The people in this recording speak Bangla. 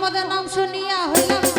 মোহাম্মদের নাম শুনিয়া হইলাম।